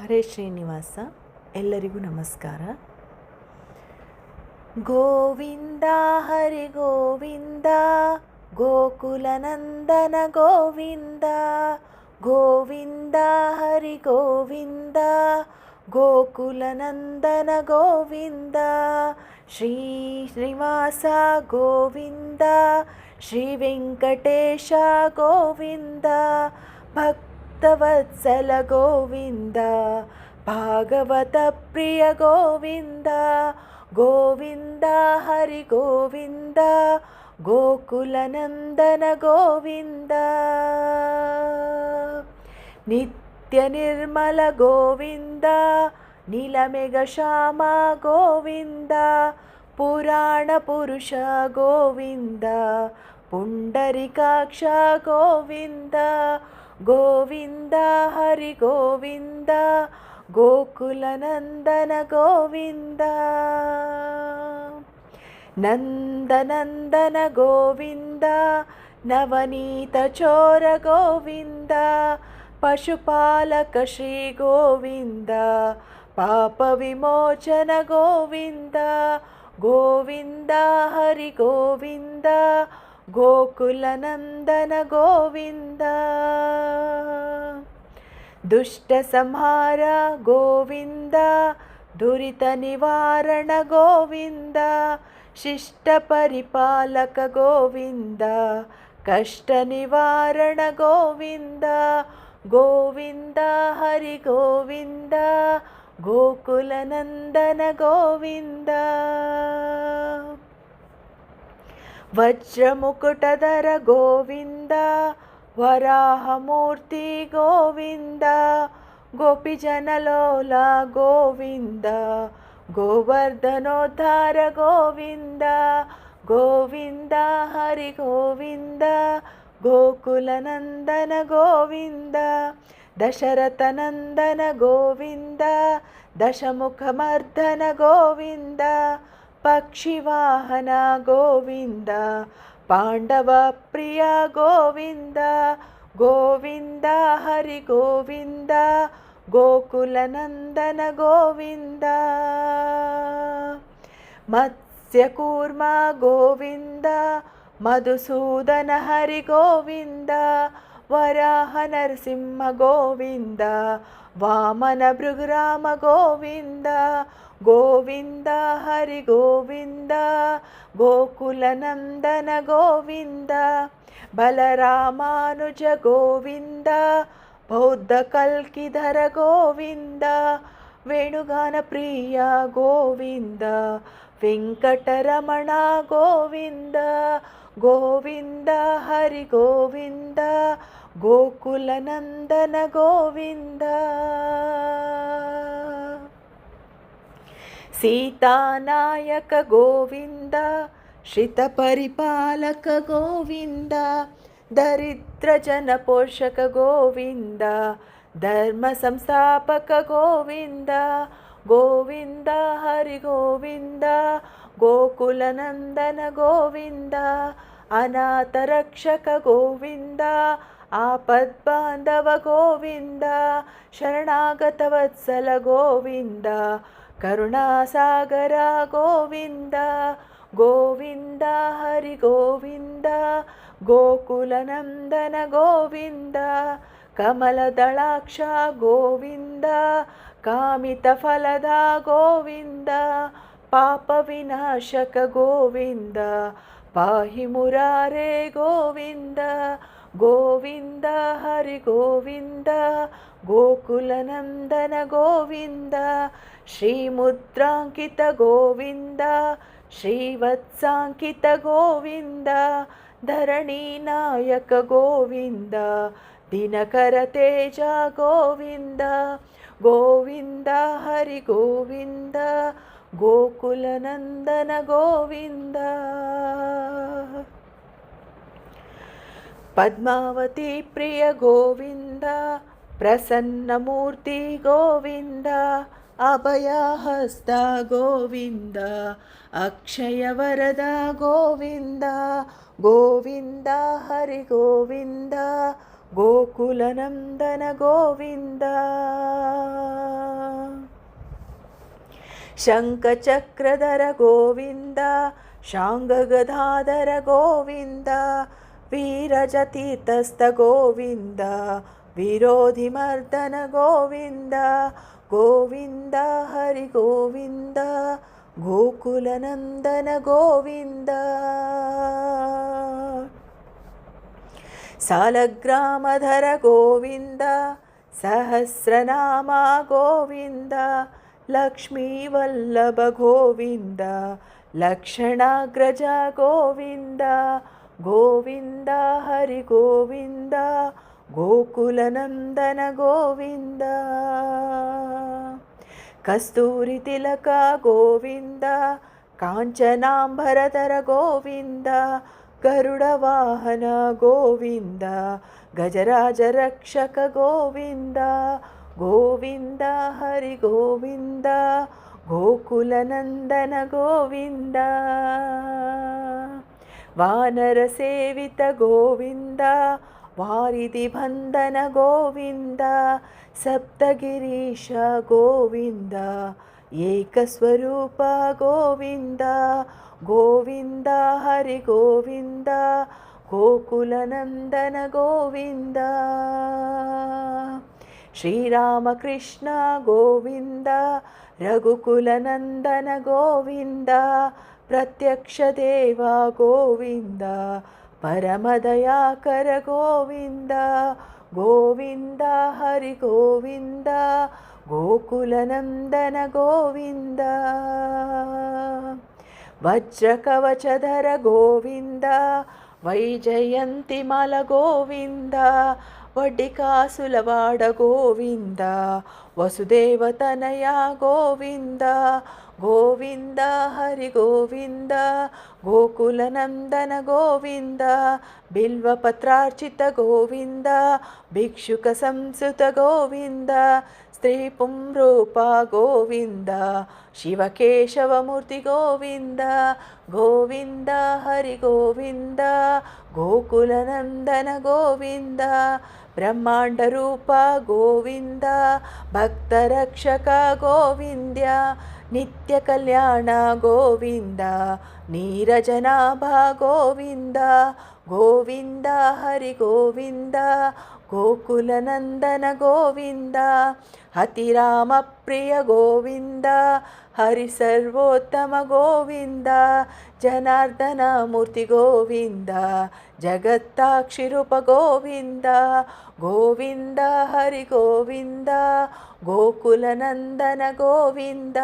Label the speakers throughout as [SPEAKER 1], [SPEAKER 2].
[SPEAKER 1] ಹರೇ ಶ್ರೀನಿವಾಸ, ಎಲ್ಲರಿಗೂ ನಮಸ್ಕಾರ. ಗೋವಿಂದ, ಹರಿ ಗೋವಿಂದ ಗೋಕುಲನಂದನ ಗೋವಿಂದ ಗೋವಿಂದ, ಹರಿ ಗೋವಿಂದ ಗೋಕುಲನಂದನ ಗೋವಿಂದ, ಶ್ರೀ ಶ್ರೀನಿವಾಸ ಗೋವಿಂದ, ಶ್ರೀ ವೆಂಕಟೇಶ ಗೋವಿಂದ ಭಕ್ತವತ್ಸಲ భక్తవత్సల గోవింద భాగవత ప్రియ గోవింద గోవింద హరి గోవింద గోకులనందన గోవింద నిత్య నిర్మల గోవింద నిలమెగ శ్యామ గోవింద పురాణ పురుష గోవింద పుండరికాక్ష గోవింద గోవింద హరి గోవింద గోకులనందన గోవింద. నందనందన గోవింద నవనీత చోర గోవింద పశుపాలక శ్రీ గోవింద పాప విమోచన గోవింద గోవింద హరి గోవింద గోకులనందన గోవింద దుష్ట సంహార గోవింద దురిత నివారణ గోవింద శిష్ట పరిపాలక గోవింద కష్ట నివారణ గోవింద గోవింద హరి గోవింద గోకులనందన గోవింద వజ్రముకుటధర గోవింద వరాహమూర్తి గోవింద గోపిజనలోల గోవింద గోవర్ధనోద్ధార గోవింద గోవింద హరి గోవింద గోకులనందన గోవింద దశరథనందన గోవింద దశముఖమర్దన గోవింద పక్షివాహన గోవింద పాండవ ప్రియ గోవింద గోవింద హరి గోవింద గోకులనందన గోవింద. మత్స్యకూర్మ గోవింద మధుసూదన హరి గోవింద వరాహ నరసింహ గోవింద వామన భృగురామ గోవింద గోవింద హరి గోవింద గోకులనందన గోవింద బలరామానుజ గోవింద బౌద్ధ కల్కిధర గోవింద వేణుగాన ప్రియ గోవింద వెంకటరమణ గోవింద గోవింద హరి గోవింద గోకులనందన గోవింద. సీతానాయక గోవింద పరిపాలక గోవింద దరిద్రజన పోషక గోవింద ధర్మ సంస్థాపక గోవింద గోవింద హరి గోవింద ಗೋಕುಲನಂದನ ಗೋವಿಂದ ಅನಾಥ ರಕ್ಷಕ ಗೋವಿಂದ ಆಪದ್ಬಾಂಧವ ಗೋವಿಂದ ಶರಣಾಗತ ವತ್ಸಲ ಗೋವಿಂದ ಕರುಣಾಸಾಗರ ಗೋವಿಂದ ಗೋವಿಂದ ಹರಿ ಗೋವಿಂದ ಗೋಕುಲನಂದನ ಗೋವಿಂದ ಕಮಲದಳಾಕ್ಷ ಗೋವಿಂದ ಕಾಮಿತ ಫಲದ ಗೋವಿಂದ పాప వినాశక గోవింద పాహి మురారే గోవింద గోవింద హరి గోవింద గోకులనందన గోవింద శ్రీముద్రాంకిత గోవింద శ్రీవత్సాంకిత గోవింద ధరణీనాయక గోవింద దినకర తేజ గోవింద గోవింద హరి గోవింద గోకులనందన గోవింద. పద్మావతి ప్రియ గోవింద ప్రసన్నమూర్తి గోవింద అభయహస్త గోవింద అక్షయవరద గోవింద గోవింద హరి గోవింద గోకులనందన గోవింద. शङ्खचक्रधर गोविन्द शाङ्गगदाधर गोविन्द वीरजतीर्थस्थ गोविन्द विरोधिमर्दन गोविन्द गोविन्द हरिगोविन्द गोकुलनन्दन गोविन्द सालग्रामधर गोविन्द सहस्रनामा गोविन्द लक्ष्मीवल्लभ गोविन्द लक्षणाग्रज गोविन्द गोविन्द हरिगोविन्द गोकुलनन्दन गोविन्द कस्तूरितिलक गोविन्द काञ्चनाम्बरधर गोविन्द गरुडवाहन गोविन्द गजराजरक्षक गोविन्द గోవింద హరి గోవింద గోకులనందన గోవింద. వానర సేవిత గోవింద వారిది బంధన గోవింద సప్తగిరీಶ గోవింద ఏకస్వరూప గోవింద గోవింద హరి గోవింద గోకులనందన గోవింద. ಶ್ರೀರಾಮಕೃಷ್ಣ ಗೋವಿಂದ ರಘುಕುಲನಂದನ ಗೋವಿಂದ ಪ್ರತ್ಯಕ್ಷ ದೇವ ಗೋವಿಂದ ಪರಮದಯಾಕರ ಗೋವಿಂದ ಗೋವಿಂದ ಹರಿ ಗೋವಿಂದ ಗೋಕುಲನಂದನ ಗೋವಿಂದ ವಜ್ರಕವಚಧರ ಗೋವಿಂದ ವೈಜಯಂತಿ ಮಲ ಗೋವಿಂದ వడ్డికాసులవాడ గోవింద వసుదేవతనయ గోవింద గోవింద హరి గోవింద గోకులనందన గోవింద బిల్వపత్రార్చిత గోవింద భిక్షుక సంసుత గోవింద స్త్రీ పుంరూప గోవింద శివకేశవమూర్తి గోవింద గోవింద హరి గోవింద గోకులనందన గోవింద బ్రహ్మాండ రూಪ ಗೋವಿಂದ ಭಕ್ತರಕ್ಷಕ ಗೋವಿಂದ್ಯ ನಿತ್ಯ ಕಲ್ಯಾಣ ಗೋವಿಂದ ನೀರಜನಾಭ ಗೋವಿಂದ ಗೋವಿಂದ ಹರಿ ಗೋವಿಂದ గోకులనందన గోవింద హతిరామ ప్రియ గోవింద హరి సర్వోత్తమ గోవింద జనార్దన మూర్తి గోవింద జగత్తాక్షిరూప గోవింద గోవింద హరి గోవింద గోకులనందన గోవింద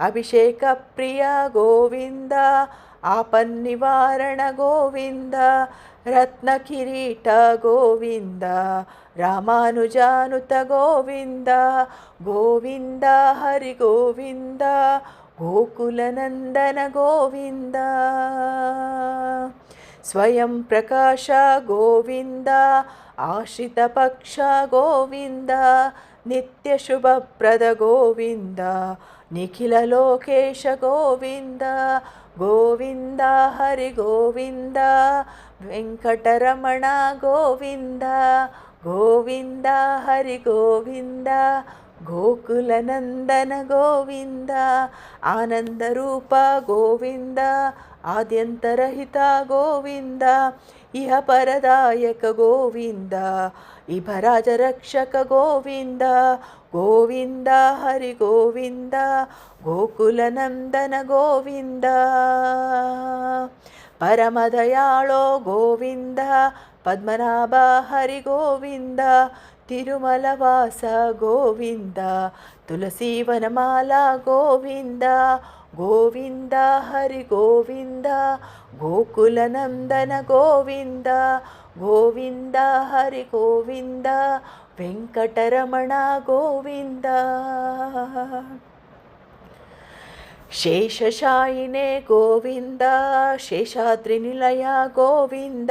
[SPEAKER 1] అభిషేక ప్రియ గోవింద ఆపన్నివారణ గోవింద ರತ್ನ ಕಿರೀಟ ಗೋವಿಂದ, ರಾಮಾನುಜಾನುತ ಗೋವಿಂದ ಗೋವಿಂದ ಹರಿ ಗೋವಿಂದ, ಗೋಕುಲನಂದನ ಗೋವಿಂದ. ಸ್ವಯಂ ಪ್ರಕಾಶ ಗೋವಿಂದ, ಆಶ್ರಿತ ಪಕ್ಷ ಗೋವಿಂದ నిత్యశుభప్రద గోవింద నిఖిల లోకేశ గోవింద గోవింద హరి గోవింద వెంకటరమణ గోవింద గోవింద హరి గోవింద ಗೋಕುಲನಂದನ ಗೋವಿಂದ ಆನಂದರೂಪ ಗೋವಿಂದ ಆದ್ಯಂತರಹಿತ ಗೋವಿಂದ ಇಹ ಪರದಾಯಕ ಗೋವಿಂದ ಇಭರಾಜ ರಕ್ಷಕ ಗೋವಿಂದ ಗೋವಿಂದ ಹರಿ ಗೋವಿಂದ ಗೋಕುಲನಂದನ ಗೋವಿಂದ ಪರಮದಯಾಳೋ ಗೋವಿಂದ గోవింద శ్రీ వెంకటేశ గోవింద గోవింద హరి గోవింద గోకుల నందన గోవింద గోవింద హరి గోవింద వెంకటరమణ గోవింద. గోవింద హరి గోవింద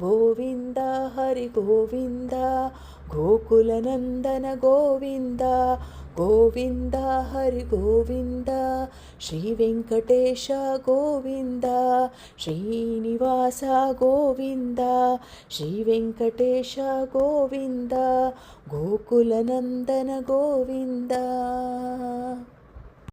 [SPEAKER 1] గోవింద హరి గోవింద గోకుల నందన గోవింద గోవింద హరి గోవింద శ్రీ వెంకటేశ గోవింద శ్రీనివాస గోవింద శ్రీ వెంకటేశ గోవింద గోకుల నందన గోవింద